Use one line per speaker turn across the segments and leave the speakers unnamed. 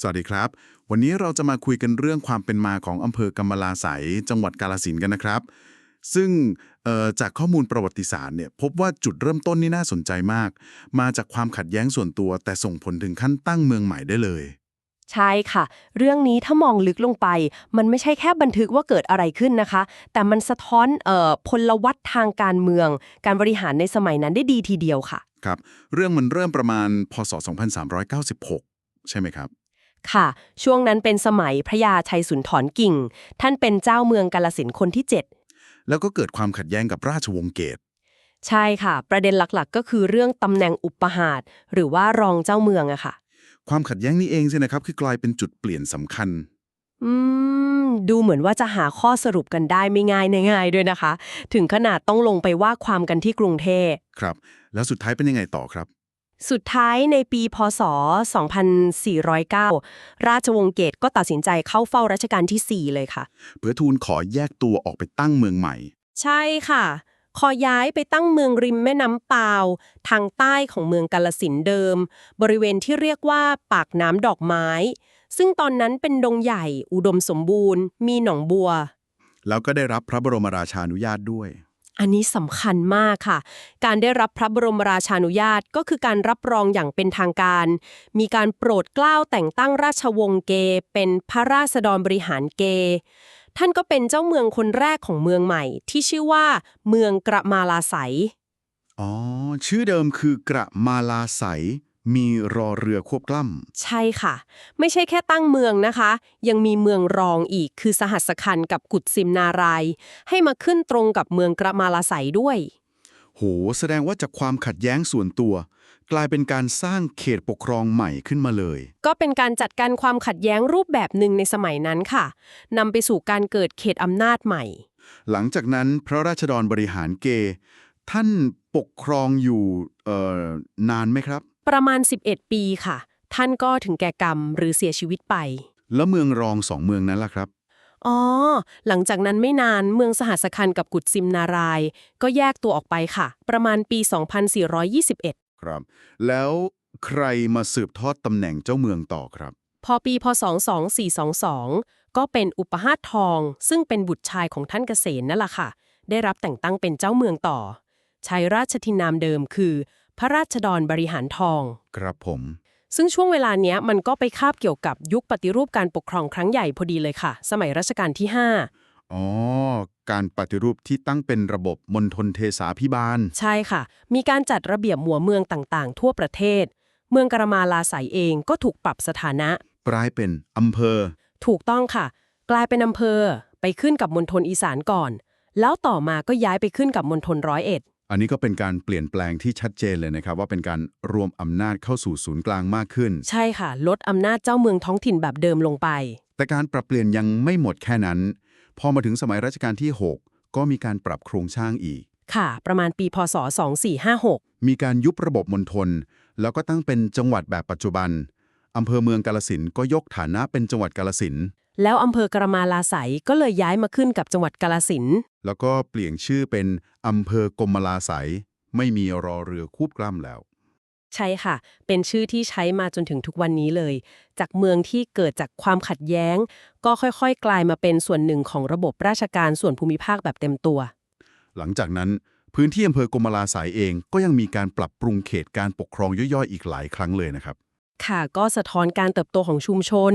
สวัสดีครับ วันนี้เราจะมาคุยกันเรื่องความเป็นมาของอำเภอกำมะลาไสยจังหวัดกาฬสินธุ์กันนะครับ ซึ่งเอ่อจากข้อมูลประวัติศาสตร์เนี่ยพบว่าจุดเริ่มต้นนี่น่าสนใจมาก มาจากความขัดแย้งส่วนตัว แต่ส่งผลถึงขั้นตั้งเมืองใหม่ได้เลย
ใช่ค่ะ เรื่องนี้ถ้ามองลึกลงไป มันไม่ใช่แค่บันทึกว่าเกิดอะไรขึ้นนะคะ แต่มันสะท้อนเอ่อพลวัตทางการเมือง การบริหารในสมัยนั้นได้ดีทีเดียวค่ะ
ครับ เรื่องมันเริ่มประมาณพศ 2396 ใช่ไหมครับ
ค่ะ ช่วงนั้นเป็นสมัยพระยาชัยสุนทรกิ่ง ท่านเป็นเจ้าเมืองกาลสินธุ์คนที่
แล้วก็เกิดความขัดแย้งกับราชวงศ์เกต
7ใช่ค่ะ ประเด็นหลักๆ ก็คือเรื่องตำแหน่งอุปหาตหรือว่ารองเจ้าเมืองอะค่ะ
ความขัดแย้งนี้เองใช่นะครับ คือกลายเป็นจุดเปลี่ยนสำคัญ
อืม ดูเหมือนว่าจะหาข้อสรุปกันได้ไม่ง่ายง่ายๆด้วยนะคะ ถึงขนาดต้องลงไปว่าความกันที่กรุงเทพ
ครับ แล้วสุดท้ายเป็นยังไงต่อครับ
สุดท้ายในปีพศ 2409 ราชวงศ์เกตก็ตัดสินใจเข้าเฝ้ารัชกาลที่ 4 เลยค่ะ
เพื่อทูลขอแยกตัวออกไปตั้งเมืองใหม่
ใช่ค่ะ ขอย้ายไปตั้งเมืองริมแม่น้ำปาว ทางใต้ของเมืองกาลสินธุ์เดิม บริเวณที่เรียกว่าปากน้ำดอกไม้ ซึ่งตอนนั้นเป็นดงใหญ่อุดมสมบูรณ์ มีหนองบัว
แล้วก็ได้รับพระบรมราชานุญาตด้วย
อันนี้สำคัญมากค่ะ การได้รับพระบรมราชานุญาตก็คือการรับรองอย่างเป็นทางการ มีการโปรดเกล้าแต่งตั้งราชวงศ์เก เป็นพระราษฎรบริหารเก ท่านก็เป็นเจ้าเมืองคนแรกของเมืองใหม่ ที่ชื่อว่า เมืองกระมาลาไส
อ๋อ ชื่อเดิมคือกระมาลาไส มีรอเรือควบกล้
ใช่ค่ะ ไม่ใช่แค่ตั้งเมืองนะคะ ยังมีเมืองรองอีกคือสหัสคันกับกุดซิมนาราย ให้มาขึ้นตรงกับเมืองกระมาลาไสยด้วยำ
โห แสดงว่าจากความขัดแย้งส่วนตัว กลายเป็นการสร้างเขตปกครองใหม่ขึ้นมาเลย
ก็เป็นการจัดการความขัดแย้งรูปแบบหนึ่งในสมัยนั้นค่ะนำไปสู่การเกิดเขตอำนาจใหม่
หลังจากนั้นพระราชดรบริหารเก ท่านปกครองอยู่เอ่อนานไหมครับ
ประมาณ 11 ปีค่ะ ท่านก็ถึงแก่กรรมหรือเสียชีวิตไป
แล้วเมืองรองสองเมืองนั้นล่ะครับ
อ๋อ หลังจากนั้นไม่นานเมืองสหัสคันกับกุดซิมนาราย ก็แยกตัวออกไปค่ะ ประมาณปี 2421
ครับ แล้วใครมาสืบทอดตำแหน่งเจ้าเมืองต่อครับ
พอปีพศ2422 ก็เป็นอุปหาตทอง ซึ่งเป็นบุตรชายของท่านเกษณนั่นแหละค่ะ ได้รับแต่งตั้งเป็นเจ้าเมืองต่อ ใช้ราชทินนามเดิมคือ พระราชดรบริหารทอง
ครับผม
ซึ่งช่วงเวลาเนี้ยมันก็ไปคาบเกี่ยวกับยุคปฏิรูปการปกครองครั้งใหญ่พอดีเลยค่ะ สมัยรัชกาลที่
อ๋อ การปฏิรูปที่ตั้งเป็นระบบมณฑลเทสาพิบาล
5 ใช่ค่ะ มีการจัดระเบียบหมู่เมืองต่างๆ ทั่วประเทศ เมืองกระมาลาไสยเองก็ถูกปรับสถานะ
กลายเป็นอำเภอ
ถูกต้องค่ะ กลายเป็นอำเภอ ไปขึ้นกับมณฑลอีสานก่อน แล้วต่อมาก็ย้ายไปขึ้นกับมณฑลร้อยเอ็ด
อันนี้ก็เป็นการเปลี่ยนแปลงที่ชัดเจนเลยนะครับ ว่าเป็นการรวมอำนาจเข้าสู่ศูนย์กลางมากขึ้น
ใช่ค่ะ ลดอำนาจเจ้าเมืองท้องถิ่นแบบเดิมลงไป
แต่การปรับเปลี่ยนยังไม่หมดแค่นั้น พอมาถึงสมัยรัชกาลที่ 6 ก็มีการปรับโครงสร้างอีก
ค่ะ ประมาณปีพศ 2456
มีการยุบระบบมณฑลแล้วก็ตั้งเป็นจังหวัดแบบปัจจุบันอำเภอเมืองกาลสินธุ์ก็ยกฐานะเป็นจังหวัดกาลสินธุ์
แล้วอำเภอกระมาลาไสยก็เลยย้ายมาขึ้นกับจังหวัดกาลสินธุ์
แล้วก็เปลี่ยนชื่อเป็นอำเภอกรมลาไสยไม่มีรอเรือคูบกล้ำแล้ว
ใช่ค่ะ เป็นชื่อที่ใช้มาจนถึงทุกวันนี้เลย จากเมืองที่เกิดจากความขัดแย้ง ก็ค่อยๆ กลายมาเป็นส่วนหนึ่งของระบบราชการส่วนภูมิภาคแบบเต็มตัว
หลังจากนั้นพื้นที่อำเภอกรมลาไสยเองก็ยังมีการปรับปรุงเขตการปกครองย่อยๆ อีกหลายครั้งเลยนะครับ
ค่ะก็สะท้อนการเติบโตของชุมชน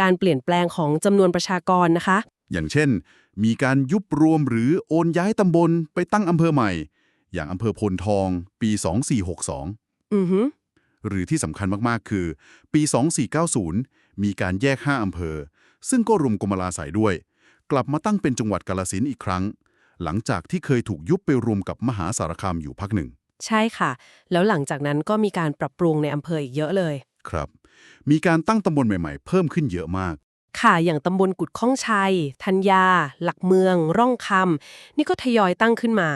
การเปลี่ยนแปลงของจำนวนประชากรนะคะ
อย่างเช่น มีการยุบรวมหรือโอนย้ายตำบลไปตั้งอำเภอใหม่ อย่างอำเภอพลทอง ปี 2462
อือฮึ
หรือที่สำคัญมาก ๆ คือ ปี 2490 มีการแยก 5 อำเภอ ซึ่งก็รวมกรมลาไสยด้วย กลับมาตั้งเป็นจังหวัดกาลสินธุ์อีกครั้ง หลังจากที่เคยถูกยุบไปรวมกับมหาสารคามอยู่พักหนึ่ง
ใช่ค่ะ แล้วหลังจากนั้นก็มีการปรับปรุงในอำเภออีกเยอะเลย
ครับ มีการตั้งตำบลใหม่ๆ เพิ่มขึ้นเยอะมาก
ค่ะ อย่างตำบลกุดข้องชัย ธัญญา หลักเมือง ร่องคำนี่ก็ทยอยตั้งขึ้นมา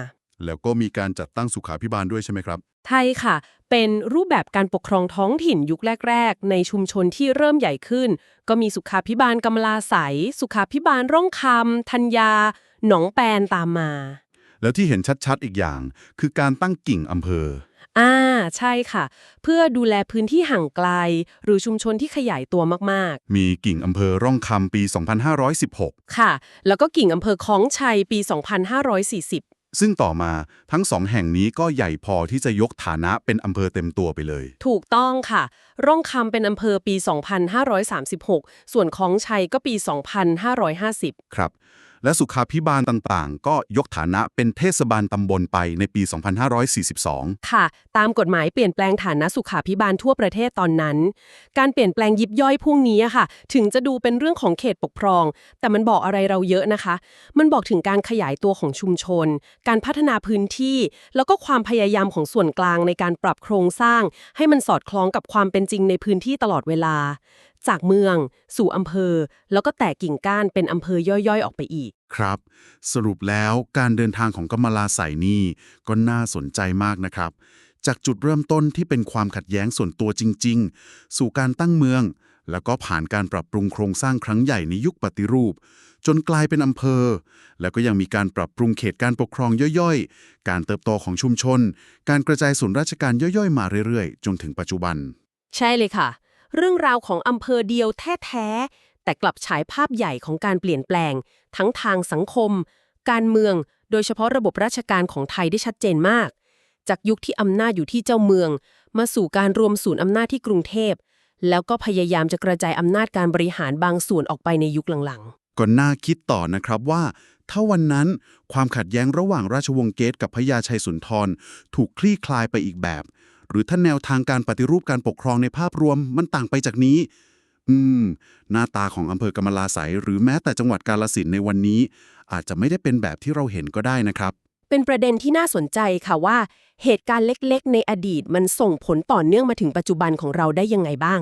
แล้วก็มีการจัดตั้งสุขาพิบาลด้วยใช่ไหมครับ
ไทยค่ะ เป็นรูปแบบการปกครองท้องถิ่นยุคแรก ๆ ในชุมชนที่เริ่มใหญ่ขึ้น ก็มีสุขาพิบาลกำลาไสยสุขาพิบาลร่องคำธัญญา หนองแปนตามมา
แล้วที่เห็นชัดๆอีกอย่าง คือการตั้งกิ่งอำเภอ
อ่า ใช่ค่ะ เพื่อดูแลพื้นที่ห่างไกล หรือชุมชนที่ขยายตัวมาก
มีกิ่งอำเภอร่องคำปี 2516
ๆค่ะ แล้วก็กิ่งอำเภอคล้องชัยปี 2540
ซึ่งต่อมาทั้งสองแห่งนี้ก็ใหญ่พอที่จะยกฐานะเป็นอำเภอเต็มตัวไปเลย
ถูกต้องค่ะ ร่องคำเป็นอำเภอปี 2536 ส่วนคล้องชัยก็ปี 2550
ครับ และสุขาพิบาลต่างๆ ก็ยกฐานะเป็นเทศบาลตำบลไปในปี 2542
ค่ะ ตามกฎหมายเปลี่ยนแปลงฐานะสุขาพิบาลทั่วประเทศตอนนั้น การเปลี่ยนแปลงยิบย่อยพวกนี้อะค่ะ ถึงจะดูเป็นเรื่องของเขตปกครอง แต่มันบอกอะไรเราเยอะนะคะ มันบอกถึงการขยายตัวของชุมชน การพัฒนาพื้นที่ แล้วก็ความพยายามของส่วนกลางในการปรับโครงสร้าง ให้มันสอดคล้องกับความเป็นจริงในพื้นที่ตลอดเวลา จากเมือง สู่อำเภอ แล้วก็แตกกิ่งก้านเป็นอำเภอย่อยๆ ออกไปอีก
ครับ สรุปแล้วการเดินทางของกำมะลาใสนี่ก็น่าสนใจมากนะครับ จากจุดเริ่มต้นที่เป็นความขัดแย้งส่วนตัวจริง ๆ สู่การตั้งเมือง แล้วก็ผ่านการปรับปรุงโครงสร้างครั้งใหญ่ในยุคปฏิรูป จนกลายเป็นอำเภอ แล้วก็ยังมีการปรับปรุงเขตการปกครองย่อยๆ การเติบโตของชุมชน การกระจายส่วนราชการย่อยๆ มาเรื่อยๆ จนถึงปัจจุบัน
ใช่เลยค่ะ เรื่องราวของอำเภอเดียวแท้ๆแต่กลับฉายภาพใหญ่ของการเปลี่ยนแปลง ทั้งทางสังคม การเมือง โดยเฉพาะระบบราชการของไทยได้ชัดเจนมาก จากยุคที่อำนาจอยู่ที่เจ้าเมือง มาสู่การรวมศูนย์อำนาจที่กรุงเทพ แล้วก็พยายามจะกระจายอำนาจการบริหารบางส่วนออกไปในยุคหลัง
ก็น่าคิดต่อนะครับว่าถ้าวันนั้นความขัดแย้งระหว่างราชวงศ์เกตกับพญาชัยสุนทร ถูกคลี่คลายไปอีกแบบ หรือถ้าแนวทางการปฏิรูปการปกครองในภาพรวมมันต่างไปจากนี้ อืม หน้าตาของอำเภอกำมะลาไสยหรือแม้แต่จังหวัดกาลสินในวันนี้ อาจจะไม่ได้เป็นแบบที่เราเห็นก็ได้นะครับ
เป็นประเด็นที่น่าสนใจค่ะว่า เหตุการณ์เล็กๆ ในอดีตมันส่งผลต่อเนื่องมาถึงปัจจุบันของเราได้ยังไงบ้าง